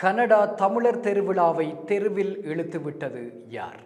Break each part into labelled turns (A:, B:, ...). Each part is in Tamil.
A: கனடா தமிழர் தெருவிழாவை தெருவில் இழுத்துவிட்டது யார்?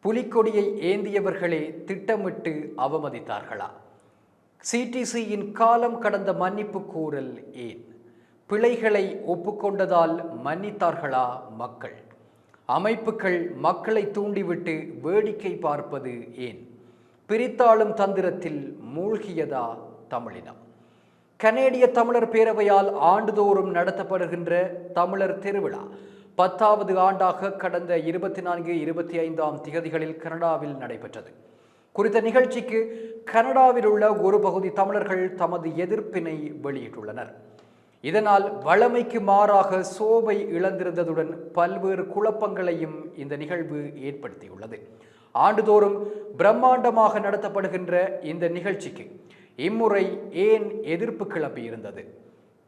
A: புலிக்கொடியை ஏந்தியவர்களே திட்டமிட்டு அவமதித்தார்களா? சிடிசியின் காலம் கடந்த மன்னிப்பு கூறல் ஏன்? பிழைகளை ஒப்புக்கொண்டதால் மன்னித்தார்களா மக்கள்? அமைப்புகள் மக்களை தூண்டிவிட்டு வேடிக்கை பார்ப்பது ஏன்? பிரித்தாளும் தந்திரத்தில் மூழ்கியதா தமிழினம்? கனேடிய தமிழர் பேரவையால் ஆண்டுதோறும் நடத்தப்படுகின்ற தமிழர் திருவிழா. பத்தாவது ஆண்டாக கடந்த இருபத்தி நான்கு இருபத்தி ஐந்தாம் திகதிகளில் கனடாவில் நடைபெற்றது. குறித்த நிகழ்ச்சிக்கு கனடாவில் உள்ள ஒரு பகுதி தமிழர்கள் தமது எதிர்ப்பினை வெளியிட்டுள்ளனர். இதனால் வளமைக்கு மாறாக சோபை இழந்திருந்ததுடன் பல்வேறு குழப்பங்களையும் இந்த நிகழ்வு ஏற்படுத்தியுள்ளது. ஆண்டுதோறும் பிரம்மாண்டமாக நடத்தப்படுகின்ற இந்த நிகழ்ச்சிக்கு இம்முறை ஏன் எதிர்ப்பு கிளப்பியிருந்தது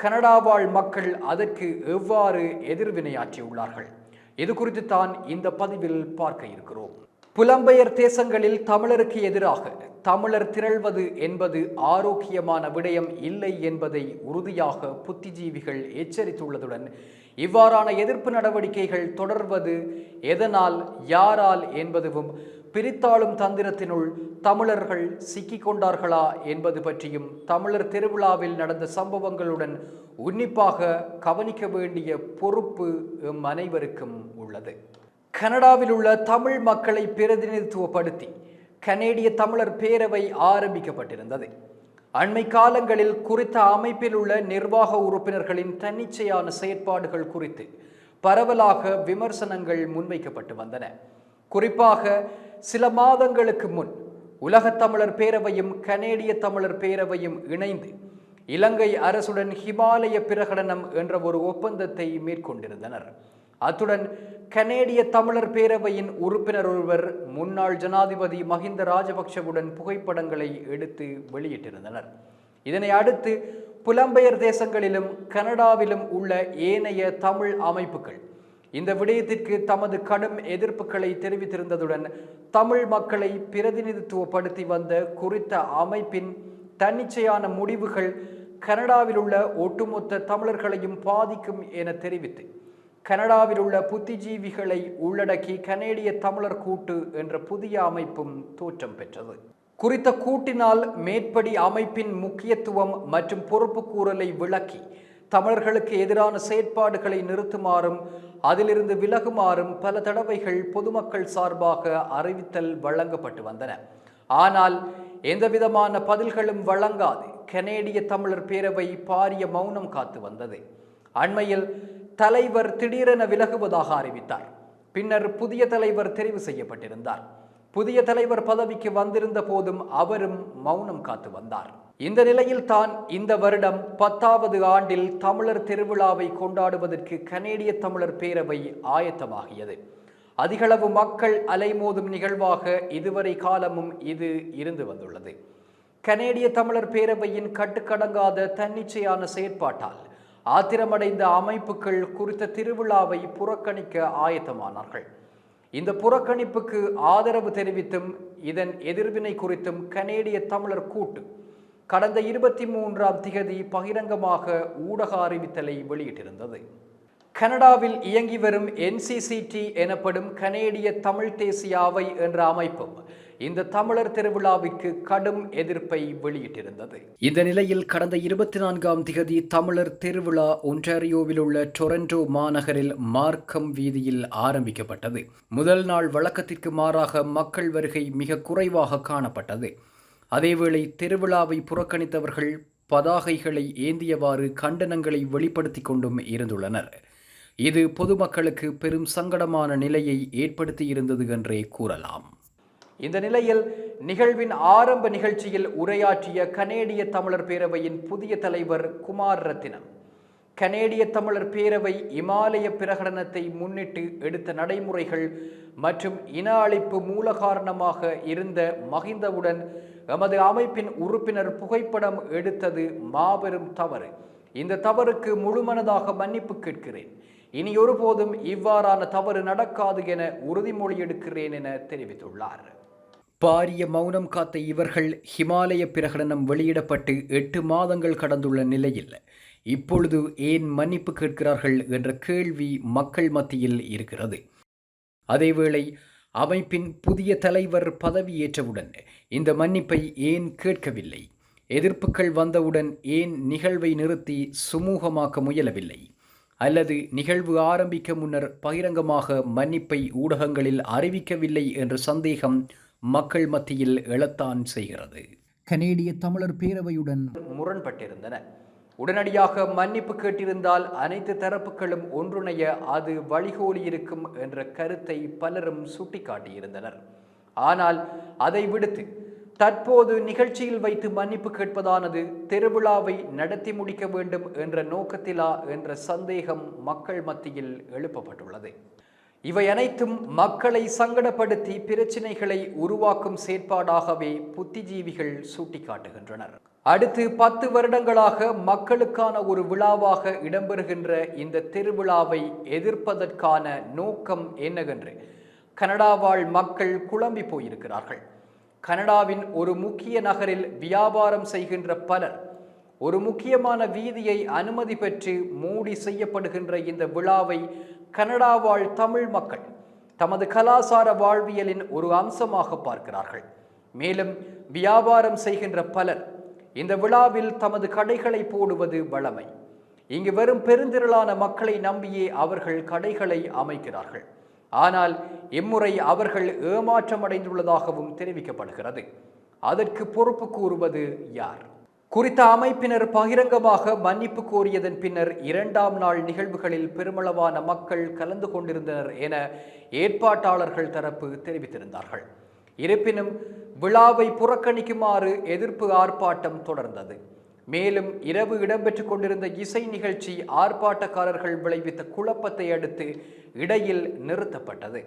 A: கனடா வாழ் மக்கள் அதற்கு எவ்வாறு எதிர்வினையாற்றியுள்ளார்கள் இது குறித்து தான் இந்த பதிவில் பார்க்க இருக்கிறோம். புலம்பெயர் தேசங்களில் தமிழருக்கு எதிராக தமிழர் திரள்வது என்பது ஆரோக்கியமான விடயம் இல்லை என்பதை உறுதியாக புத்திஜீவிகள் எச்சரித்துள்ளதுடன் இவ்வாறான எதிர்ப்பு நடவடிக்கைகள் தொடர்வது எதனால் யாரால் என்பதுவும் பிரித்தாளும் தந்திரத்தினுள் தமிழர்கள் சிக்கிக்கொண்டார்களா என்பது பற்றியும் தமிழர் திருவிழாவில் நடந்த சம்பவங்களுடன் உன்னிப்பாக கவனிக்க வேண்டிய பொறுப்பு எம் அனைவருக்கும் உள்ளது. கனடாவில் உள்ள தமிழ் மக்களை பிரதிநிதித்துவப்படுத்தி கனேடிய தமிழர் பேரவை ஆரம்பிக்கப்பட்டிருந்தது. அண்மை காலங்களில் குறித்த அமைப்பில் உள்ள நிர்வாக உறுப்பினர்களின் தன்னிச்சையான செயற்பாடுகள் குறித்து பரவலாக விமர்சனங்கள் முன்வைக்கப்பட்டு வந்தன. குறிப்பாக சில மாதங்களுக்கு முன் உலகத் தமிழர் பேரவையும் கனேடிய தமிழர் பேரவையும் இணைந்து இலங்கை அரசுடன் ஹிமாலய பிரகடனம் என்ற ஒரு ஒப்பந்தத்தை மேற்கொண்டிருந்தனர். அத்துடன் கனேடிய தமிழர் பேரவையின் உறுப்பினர் ஒருவர் முன்னாள் ஜனாதிபதி மஹிந்த ராஜபக்ஷவுடன் புகைப்படங்களை எடுத்து வெளியிட்டிருந்தனர். இதனை அடுத்து புலம்பெயர் தேசங்களிலும் கனடாவிலும் உள்ள ஏனைய தமிழ் அமைப்புகள் இந்த விடயத்திற்கு தமது கடும் எதிர்ப்புகளை தெரிவித்திருந்ததுடன் தமிழ் மக்களை பிரதிநிதித்துவப்படுத்தி வந்த குறித்த அமைப்பின் தன்னிச்சையான முடிவுகள் கனடாவில் உள்ள ஒட்டுமொத்த தமிழர்களையும் பாதிக்கும் என தெரிவித்து கனடாவில் உள்ள புத்திஜீவிகளை உள்ளடக்கி கனேடிய தமிழர் கூட்டு என்ற புதிய அமைப்பும் தோற்றம் பெற்றது. குறித்த கூட்டினால் மேற்படி அமைப்பின் முக்கியத்துவம் மற்றும் பொறுப்புக்கூறலை விளக்கி தமிழர்களுக்கு எதிரான செயற்பாடுகளை நிறுத்துமாறும் அதிலிருந்து விலகுமாறும் பல தடவைகள் பொதுமக்கள் சார்பாக அறிவித்தல் வழங்கப்பட்டு வந்தன. ஆனால் எந்தவிதமான பதில்களும் வழங்காது. கனேடிய தமிழர் பேரவை பாரிய மௌனம் காத்து வந்தது. அண்மையில் தலைவர் திடீரென விலகுவதாக அறிவித்தார். பின்னர் புதிய தலைவர் தெரிவு செய்யப்பட்டிருந்தார். புதிய தலைவர் பதவிக்கு வந்திருந்த போதும் அவரும் மௌனம் காத்து வந்தார். இந்த நிலையில் தான் இந்த வருடம் பத்தாவது ஆண்டில் தமிழர் திருவிழாவை கொண்டாடுவதற்கு கனேடிய தமிழர் பேரவை ஆயத்தமாகியது. அதிகளவு மக்கள் அலைமோதும் நிகழ்வாக இதுவரை காலமும் இது இருந்து வந்துள்ளது. கனேடிய தமிழர் பேரவையின் கட்டுக்கடங்காத தன்னிச்சையான செயற்பாட்டால் ஆத்திரமடைந்த அமைப்புகள் குறித்த திருவிழாவை புறக்கணிக்க ஆயத்தமானார்கள். இந்த புறக்கணிப்புக்கு ஆதரவு தெரிவித்தும் இதன் எதிர்வினை குறித்தும் கனேடிய தமிழர் கூட்டு கடந்த இருபத்தி மூன்றாம் திகதி பகிரங்கமாக ஊடக அறிவித்தலை வெளியிட்டிருந்தது. கனடாவில் இயங்கி வரும் என்சிசிடி எனப்படும் கனேடிய தமிழ் தேசிய அவை என்ற அமைப்பும் இந்த தமிழர் திருவிழாவிற்கு கடும் எதிர்ப்பை வெளியிட்டிருந்தது. இந்த நிலையில் கடந்த இருபத்தி நான்காம் திகதி தமிழர் திருவிழா ஒன்டாரியோவில் உள்ள டொரண்டோ மாநகரில் மார்க்கம் வீதியில் ஆரம்பிக்கப்பட்டது. முதல் நாள் வழக்கத்திற்கு மாறாக மக்கள் வருகை மிக குறைவாக காணப்பட்டது. அதேவேளை திருவிழாவை புறக்கணித்தவர்கள் பதாகைகளை ஏந்தியவாறு கண்டனங்களை வெளிப்படுத்தி கொண்டும் இருந்துள்ளனர். இது பொதுமக்களுக்கு பெரும் சங்கடமான நிலையை ஏற்படுத்தியிருந்தது என்றே கூறலாம். இந்த நிலையில் நிகழ்வின் ஆரம்ப நிகழ்ச்சியில் உரையாற்றிய கனேடிய தமிழர் பேரவையின் புதிய தலைவர் குமார் ரத்தினம். கனேடிய தமிழர் பேரவை இமாலய பிரகடனத்தை முன்னிட்டு எடுத்த நடைமுறைகள் மற்றும் இன அழிப்பு மூல காரணமாக இருந்த மகிந்தவுடன் எமது அமைப்பின் உறுப்பினர் புகைப்படம் எடுத்தது மாபெரும் தவறு. இந்த தவறுக்கு முழுமனதாக மன்னிப்பு கேட்கிறேன். இனி ஒருபோதும் இவ்வாறான தவறு நடக்காது என உறுதிமொழி எடுக்கிறேன் என தெரிவித்துள்ளார். பாரிய மௌனம் காத்த இவர்கள் ஹிமாலய பிரகடனம் வெளியிடப்பட்டு எட்டு மாதங்கள் கடந்துள்ள நிலையில் இப்பொழுது ஏன் மன்னிப்பு கேட்கிறார்கள் என்ற கேள்வி மக்கள் மத்தியில் இருக்கிறது. அதேவேளை அமைப்பின் புதிய தலைவர் பதவியேற்றவுடன் இந்த மன்னிப்பை ஏன் கேட்கவில்லை? எதிர்ப்புகள் வந்தவுடன் ஏன் நிகழ்வை நிறுத்தி சுமூகமாக்க முயலவில்லை? அல்லது நிகழ்வு ஆரம்பிக்க முன்னர் பகிரங்கமாக மன்னிப்பை ஊடகங்களில் அறிவிக்கவில்லை என்ற சந்தேகம் மக்கள் மத்தியில் எழத்தான் செய்கிறது. கனேடிய தமிழர் பேரவையுடன் முரண்பட்டிருந்தன. உடனடியாக மன்னிப்பு கேட்டிருந்தால் அனைத்து தரப்புகளும் ஒன்றுணைய அது வழிகோலியிருக்கும் என்ற கருத்தை பலரும் சுட்டிக்காட்டியிருந்தனர். ஆனால் அதை விடுத்து தற்போது நிகழ்ச்சியில் வைத்து மன்னிப்பு கேட்பதானது திருவிழாவை நடத்தி முடிக்க வேண்டும் என்ற நோக்கத்திலா என்ற சந்தேகம் மக்கள் மத்தியில் எழுப்பப்பட்டுள்ளது. இவை அனைத்தும் மக்களை சங்கடப்படுத்தி பிரச்சினைகளை உருவாக்கும் செயற்பாடாகவே புத்திஜீவிகள் சுட்டிக்காட்டுகின்றனர். அடுத்து பத்து வருடங்களாக மக்களுக்கான ஒரு விழாவாக இடம்பெறுகின்ற இந்த திருவிழாவை எதிர்ப்பதற்கான நோக்கம் என்னவென்று கனடா வாழ் மக்கள் குழம்பி போயிருக்கிறார்கள். கனடாவின் ஒரு முக்கிய நகரில் வியாபாரம் செய்கின்ற பலர் ஒரு முக்கியமான வீதியை அனுமதி பெற்று மூடி செய்யப்படுகின்ற இந்த விழாவை கனடா வாழ் தமிழ் மக்கள் தமது கலாசார வாழ்வியலின் ஒரு அம்சமாக பார்க்கிறார்கள். மேலும் வியாபாரம் செய்கின்ற பலர் இந்த விழாவில் தமது கடைகளை போடுவது வளமை இங்கு வெறும் பெருந்திரளான மக்களை நம்பியே அவர்கள் கடைகளை அமைக்கிறார்கள். ஆனால் இம்முறை அவர்கள் ஏமாற்றமடைந்துள்ளதாகவும் தெரிவிக்கப்படுகிறது. அதற்கு பொறுப்பு கூறுவது யார்? குறித்த அமைப்பினர் பகிரங்கமாக மன்னிப்பு கோரியதன் பின்னர் இரண்டாம் நாள் நிகழ்வுகளில் பெருமளவான மக்கள் கலந்து கொண்டிருந்தனர் என ஏற்பாட்டாளர்கள் தரப்பு தெரிவித்திருந்தார்கள். இருப்பினும் விழாவை புறக்கணிக்குமாறு எதிர்ப்பு ஆர்ப்பாட்டம் தொடர்ந்தது. மேலும் இரவு இடம்பெற்றுக் கொண்டிருந்த இசை நிகழ்ச்சி ஆர்ப்பாட்டக்காரர்கள் விளைவித்த குழப்பத்தை அடுத்து இடையில் நிறுத்தப்பட்டது.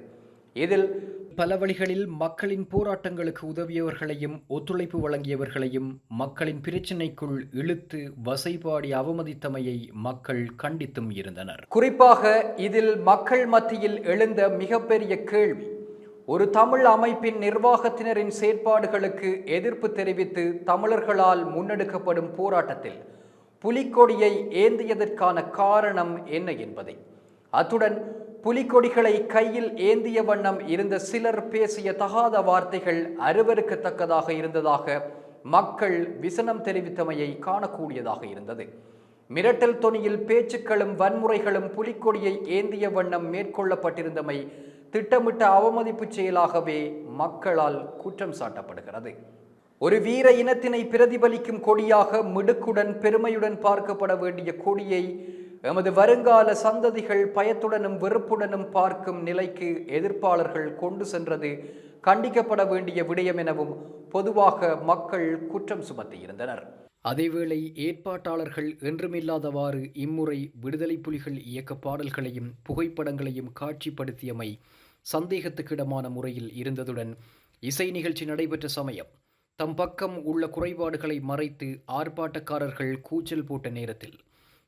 A: இதில் பல வழிகளில் மக்களின் போராட்டங்களுக்கு உதவியவர்களையும் ஒத்துழைப்பு வழங்கியவர்களையும் மக்களின் பிரச்சினைக்குள் இழுத்து வசைபாடி அவமதித்தமையை மக்கள் கண்டித்தும் இருந்தனர். குறிப்பாக இதில் மக்கள் மத்தியில் எழுந்த மிகப்பெரிய கேள்வி ஒரு தமிழ் அமைப்பின் நிர்வாகத்தினரின் செயற்பாடுகளுக்கு எதிர்ப்பு தெரிவித்து தமிழர்களால் முன்னெடுக்கப்படும் போராட்டத்தில் புலிக்கொடியை ஏந்தியதற்கான காரணம் என்ன என்பதை அத்துடன் புலிக்கொடிகளை கையில் ஏந்திய வண்ணம் இருந்த சிலர் பேசிய தகாத வார்த்தைகள் அருவருக்கத்தக்கதாக இருந்ததாக மக்கள் விசனம் தெரிவித்தமையை காணக்கூடியதாக இருந்தது. மிரட்டல் தொனியில் பேச்சுக்களும் வன்முறைகளும் புலிக்கொடியை ஏந்திய வண்ணம் மேற்கொள்ளப்பட்டிருந்தமை திட்டமிட்ட அவமதிப்பு செயலாகவே மக்களால் குற்றம் சாட்டப்படுகிறது. ஒரு வீர இனத்தினை பிரதிபலிக்கும் கொடியாக மிடுக்குடன் பெருமையுடன் பார்க்கப்பட வேண்டிய கொடியை எமது வருங்கால சந்ததிகள் பயத்துடனும் வெறுப்புடனும் பார்க்கும் நிலைக்கு எதிர்ப்பாளர்கள் கொண்டு சென்றது கண்டிக்கப்பட வேண்டிய விடயம் எனவும் பொதுவாக மக்கள் குற்றம் சுமத்தியிருந்தனர். அதேவேளை ஏற்பாட்டாளர்கள் என்றுமில்லாதவாறு இம்முறை விடுதலை புலிகள் இயக்க பாடல்களையும் புகைப்படங்களையும் காட்சிப்படுத்தியமை சந்தேகத்துக்கிடமான முறையில் இருந்ததுடன் இசை நிகழ்ச்சி நடைபெற்ற சமயம் தம் பக்கம் உள்ள குறைபாடுகளை மறைத்து ஆர்ப்பாட்டக்காரர்கள் கூச்சல் போட்ட நேரத்தில்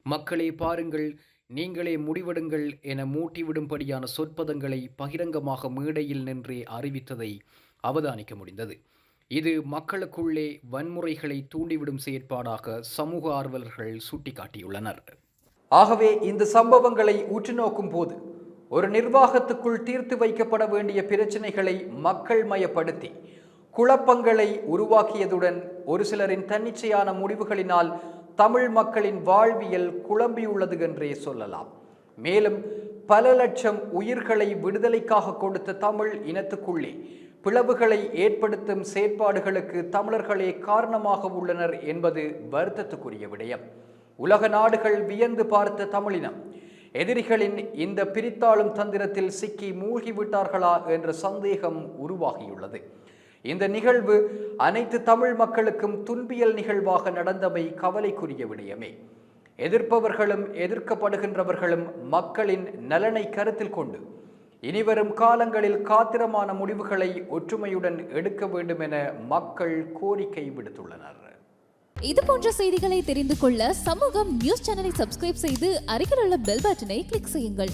A: மக்களே பாருங்கள் நீங்களே முடிவெடுங்கள் என மூட்டிவிடும்படியான சொற்பதங்களை பகிரங்கமாக மேடையில் நின்றே அறிவித்ததை அவதானிக்க முடிந்தது. இது மக்களுக்குள்ளே வன்முறைகளை தூண்டிவிடும் செயற்பாடாக சமூக ஆர்வலர்கள் சுட்டிக்காட்டியுள்ளனர். ஆகவே இந்த சம்பவங்களை உற்று நோக்கும் போது ஒரு நிர்வாகத்துக்குள் தீர்த்து வைக்கப்பட வேண்டிய பிரச்சனைகளை மக்கள் மயப்படுத்தி குழப்பங்களை உருவாக்கியதுடன் ஒரு சிலரின் தன்னிச்சையான முடிவுகளினால் தமிழ் மக்களின் வாழ்வியல் குழம்பியுள்ளது என்றே சொல்லலாம். மேலும் பல லட்சம் உயிர்களை விடுதலைக்காக கொடுத்த தமிழ் இனத்துக்குள்ளே பிளவுகளை ஏற்படுத்தும் செயற்பாடுகளுக்கு தமிழர்களே காரணமாக உள்ளனர் என்பது வருத்தத்துக்குரிய விடயம். உலக நாடுகள் வியந்து பார்த்த தமிழினம் எதிரிகளின் இந்த பிரித்தாளும் தந்திரத்தில் சிக்கி மூழ்கிவிட்டார்களா என்ற சந்தேகம் உருவாகியுள்ளது. இந்த நிகழ்வு அனைத்து தமிழ் மக்களுக்கும் துன்பியல் நிகழ்வாக நடந்தமை கவலைக்குரிய விடயமே. எதிர்ப்பவர்களும் எதிர்க்கப்படுகின்றவர்களும் மக்களின் நலனை கருத்தில் கொண்டு இனிவரும் காலங்களில் காத்திரமான முடிவுகளை ஒற்றுமையுடன் எடுக்க வேண்டும் என மக்கள் கோரிக்கை விடுத்துள்ளனர்.
B: இது போன்ற செய்திகளை தெரிந்து கொள்ள சமூகம் நியூஸ் சேனலை சப்ஸ்கிரைப் செய்து அருகிலுள்ள பெல் பட்டனை கிளிக் செய்யுங்கள்.